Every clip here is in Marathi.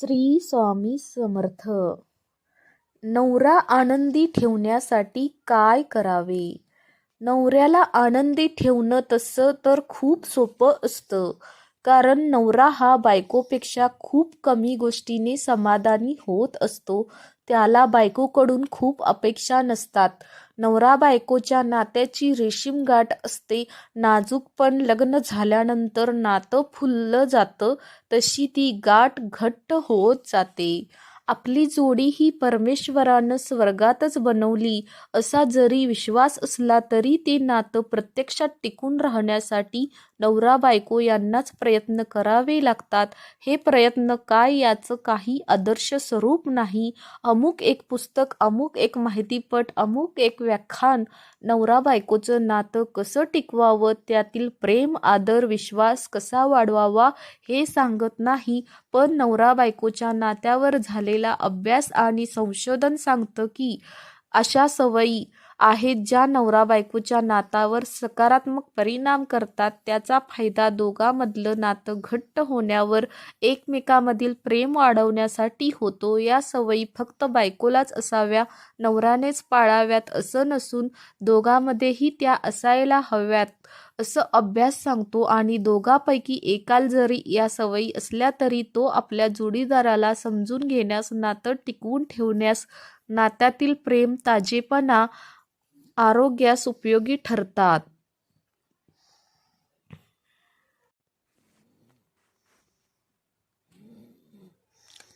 श्री स्वामी समर्थ. नवरा आनंदी ठेवण्यासाठी काय करावे? नवऱ्याला आनंदी ठेवणं तसं तर खूप सोपं असतं कारण नवरा हा बायकोपेक्षा खूप कमी गोष्टीने समाधानी होत असतो. त्याला बायकोकडून खूप अपेक्षा नसतात. नवरा बायकोच्या नात्याची रेशीम गाठ असते. नाजूक पण लग्न झाल्यानंतर नातं फुललं जातं. तशी ती गाठ घट्ट होत जाते. आपली जोडी ही परमेश्वरानं स्वर्गातच बनवली. असा जरी विश्वास असला तरी ते नातं प्रत्यक्षात टिकून राहण्यासाठी नवरा बायको यांनाच प्रयत्न करावे लागतात. हे प्रयत्न काय याचं काही आदर्श स्वरूप नाही. अमुक एक पुस्तक अमुक एक माहितीपट अमुक एक व्याख्यान. नवरा बायकोचं नातं कसं टिकवावं? त्यातील प्रेम आदर विश्वास कसा वाढवावा? हे सांगत नाही. पण नवरा बायकोच्या नात्यावर झालेला अभ्यास आणि संशोधन सांगतं की अशा सवयी आहेत ज्या नवरा बायकोच्या नातावर सकारात्मक परिणाम करतात. त्याचा फायदा दोघांमधलं नातं घट्ट होण्यावर एकमेकामधील प्रेम वाढवण्यासाठी होतो. या सवयी फक्त बायकोलाच असाव्या नवऱ्यानेच पाळाव्यात असं नसून दोघांमध्येही त्या असायला हव्यात असं अभ्यास सांगतो. आणि दोघांपैकी एकाल जरी या सवयी असल्या तरी तो आपल्या जोडीदाराला समजून घेण्यास नातं टिकवून ठेवण्यास नात्यातील प्रेम ताजेपणा आरोग्यास उपयोगी ठरतात.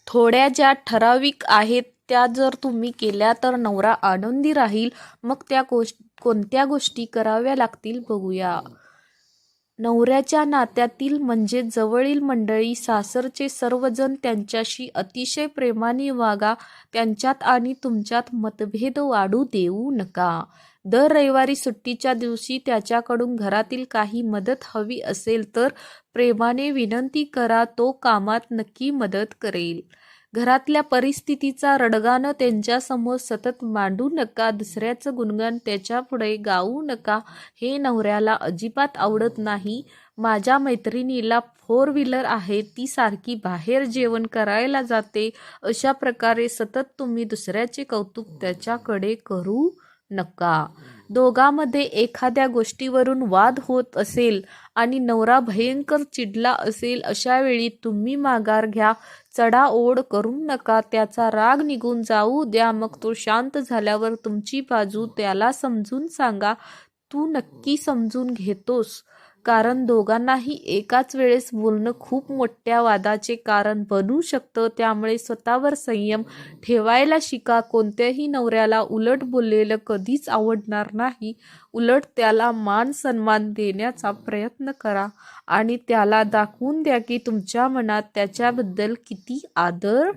थोड्या ज्या ठराविक आहेत त्या जर तुम्ही केल्या तर नवरा आनंदी राहील. मग त्या गोष्ट कोणत्या गोष्टी कराव्या लागतील बघूया. नवऱ्याच्या नात्यातील म्हणजे जवळील मंडळी सासरचे सर्वजण त्यांच्याशी अतिशय प्रेमाने वागा. त्यांच्यात आणि तुमच्यात मतभेद वाढू देऊ नका. दर रविवारी सुट्टीच्या दिवशी त्याच्याकडून घरातील काही मदत हवी असेल तर प्रेमाने विनंती करा तो कामात नक्की मदत करेल. घरातल्या परिस्थितीचा रडगानं त्यांच्यासमोर सतत मांडू नका दुसऱ्याचं गुणगान त्याच्यापुढे गाऊ नका. हे नवऱ्याला अजिबात आवडत नाही. माझ्या मैत्रिणीला फोर व्हीलर आहे ती सारखी बाहेर जेवण करायला जाते. अशा प्रकारे सतत तुम्ही दुसऱ्याचे कौतुक त्याच्याकडे करू नका. दोघांमध्ये एखाद्या गोष्टीवरून वाद होत असेल आणि नवरा भयंकर चिडला असेल अशा वेळी तुम्ही माघार घ्या. चढाओढ करू नका. त्याचा राग निघून जाऊ द्या. मग तो शांत झाल्यावर तुमची बाजू त्याला समजून सांगा. तू नक्की समजून घेतोस. कारण दोघांनाही एकाच वेळेस बोलणं खूप मोठ्या वादाचे कारण बनू शकतं. त्यामुळे स्वतःवर संयम ठेवायला शिका. कोणत्याही नवऱ्याला उलट बोललेलं कधीच आवडणार नाही. उलट त्याला मान सन्मान देण्याचा प्रयत्न करा आणि त्याला दाखवून द्या की तुमच्या मनात त्याच्याबद्दल किती आदर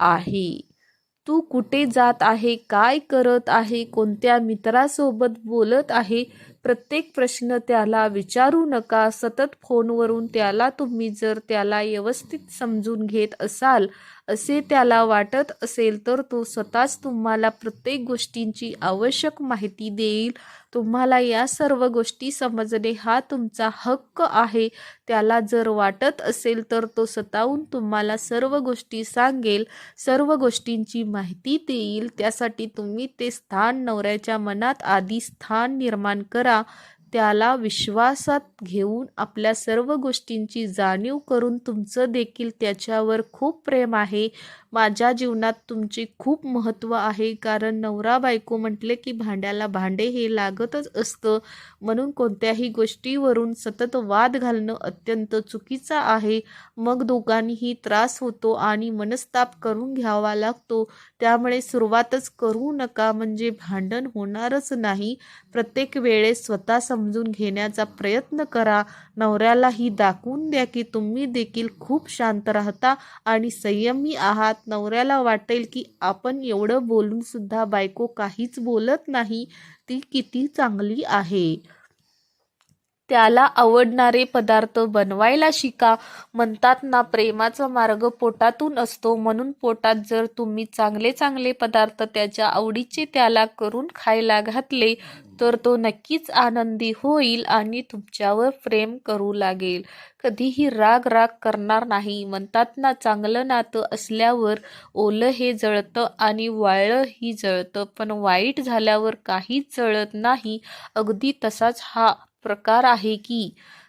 आहे. तू कुठे जात आहे? काय करत आहे? कोणत्या मित्रासोबत बोलत आहे? प्रत्येक प्रश्न त्याला विचारू नका. सतत फोनवरून त्याला तुम्ही जर त्याला व्यवस्थित समजून घेत असाल असे त्याला वाटत असेल तर तो स्वतःच तुम्हाला प्रत्येक गोष्टींची आवश्यक माहिती देईल. तुम्हाला या सर्व गोष्टी समजणे हा तुमचा हक्क आहे. त्याला जर वाटत असेल तर तो स्वतःहून तुम्हाला सर्व गोष्टी सांगेल सर्व गोष्टींची माहिती देईल. त्यासाठी तुम्ही ते स्थान नवऱ्याच्या मनात आधी स्थान निर्माण करा. त्याला विश्वासात घेऊन आपल्या सर्व गोष्टींची जाणीव करून तुमचं देखील त्याच्यावर खूप प्रेम आहे. माझ्या जीवनात तुमचे खूप महत्त्व आहे. कारण नवरा बायको म्हटले की भांड्याला भांडे हे लागतच असतं. म्हणून कोणत्याही गोष्टीवरून सतत वाद घालणं अत्यंत चुकीचं आहे. मग दोघांनीही त्रास होतो आणि मनस्ताप करून घ्यावा लागतो. त्यामुळे सुरुवातच करू नका. म्हणजे भांडण होणारच नाही. प्रत्येक वेळेस स्वतः समजून घेण्याचा प्रयत्न करा. नवऱ्यालाही दाखवून द्या की तुम्ही देखील खूप शांत राहता आणि संयमी आहात. नवऱ्याला वाटेल की आपण एवढं बोलून सुद्धा बायको काहीच बोलत नाही ती किती चांगली आहे. त्याला आवडणारे पदार्थ बनवायला शिका. म्हणतात ना प्रेमाचा मार्ग पोटातून असतो. म्हणून पोटात जर तुम्ही चांगले चांगले पदार्थ त्याच्या आवडीचे त्याला करून खायला घातले तर तो नक्कीच आनंदी होईल आणि तुमच्यावर प्रेम करू लागेल. कधीही राग राग करणार नाही. म्हणतात ना चांगलं नातं असल्यावर ओलं हे जळतं आणि वाळलं ही जळतं. पण वाईट झाल्यावर काहीच जळत नाही. अगदी तसाच हा प्रकार आहे की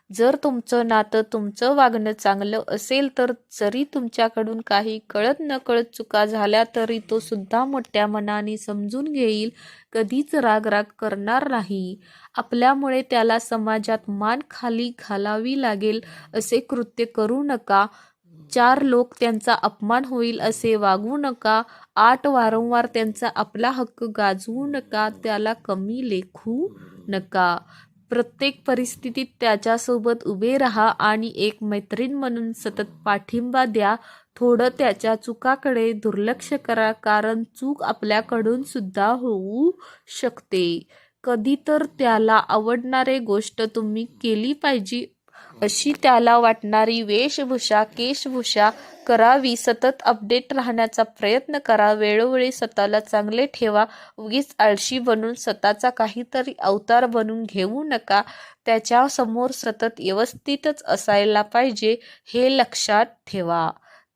जर तुमचं नातं तुमचं वागणं चांगलं असेल तर जरी तुमच्याकडून काही कळत न कळत चुका झाल्या तरी तो सुद्धा मोठ्या मनाने समजून घेईल कधीच राग राग करणार नाही. आपल्यामुळे त्याला समाजात मान खाली घालावी लागेल असे कृत्य करू नका. चार लोक त्यांचा अपमान होईल असे वागवू नका. आठ वारंवार त्यांचा आपला हक्क गाजवू नका. त्याला कमी लेखू नका. प्रत्येक परिस्थितीत त्याच्यासोबत उभे राहा आणि एक मैत्रीण म्हणून सतत पाठिंबा द्या. थोडं त्याच्या चुकाकडे दुर्लक्ष करा कारण चूक आपल्याकडून सुद्धा होऊ शकते. कधी तर त्याला आवडणारे गोष्ट तुम्ही केली पाहिजे. अशी त्याला वाटणारी वेशभूषा केशभूषा करावी. सतत अपडेट राहण्याचा प्रयत्न करा. वेळोवेळी स्वतःला चांगले ठेवा. उगीच आळशी बनून स्वतःचा काहीतरी अवतार बनून घेऊ नका. त्याच्यासमोर सतत व्यवस्थितच असायला पाहिजे हे लक्षात ठेवा.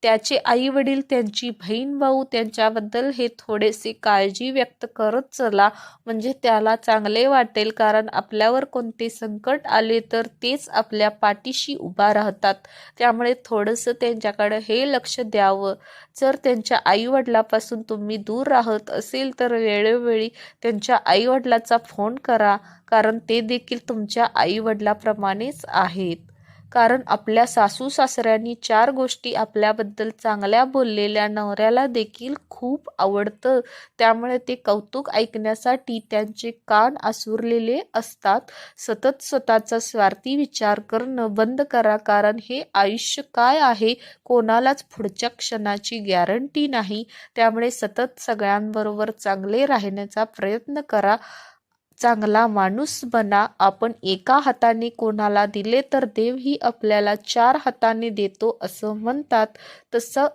त्याचे आई वडील त्यांची बहीण भाऊ त्यांच्याबद्दल हे थोडेसे काळजी व्यक्त करत चला. म्हणजे त्याला चांगले वाटेल. कारण आपल्यावर कोणते संकट आले तर तेच आपल्या पाठीशी उभा राहतात. त्यामुळे थोडंसं त्यांच्याकडे हे लक्ष द्यावं. जर त्यांच्या आईवडिलापासून तुम्ही दूर राहत असेल तर वेळोवेळी त्यांच्या आईवडिलाचा फोन करा. कारण ते देखील तुमच्या आईवडिलाप्रमाणेच आहेत. कारण आपल्या सासू सासऱ्यांनी चार गोष्टी आपल्याबद्दल चांगल्या बोललेल्या नवऱ्याला देखील खूप आवडतं. त्यामुळे ते कौतुक ऐकण्यासाठी त्यांचे कान आसुरलेले असतात. सतत स्वतःचा स्वार्थी विचार करणं बंद करा कारण हे आयुष्य काय आहे? कोणालाच पुढच्या क्षणाची गॅरंटी नाही. त्यामुळे सतत सगळ्यांबरोबर चांगले राहण्याचा प्रयत्न करा. चांगला माणूस बना. आपण एका हाताने कोणाला दिले तर देवही आपल्याला चार हाताने देतो असं म्हणतात. तसं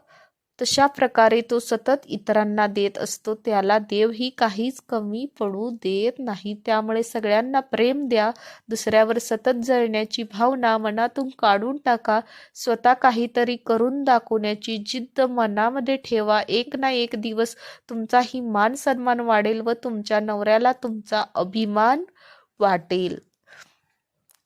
तशा प्रकारे तो सतत इतरांना देत असतो. त्याला देवही काहीच कमी पडू देत नाही. त्यामुळे सगळ्यांना प्रेम द्या. दुसऱ्यावर सतत जळण्याची भावना मनातून काढून टाका. स्वतः काहीतरी करून दाखवण्याची जिद्द मनामध्ये ठेवा. एक ना एक दिवस तुमचाही मान सन्मान वाढेल व तुमच्या नवऱ्याला तुमचा अभिमान वाटेल.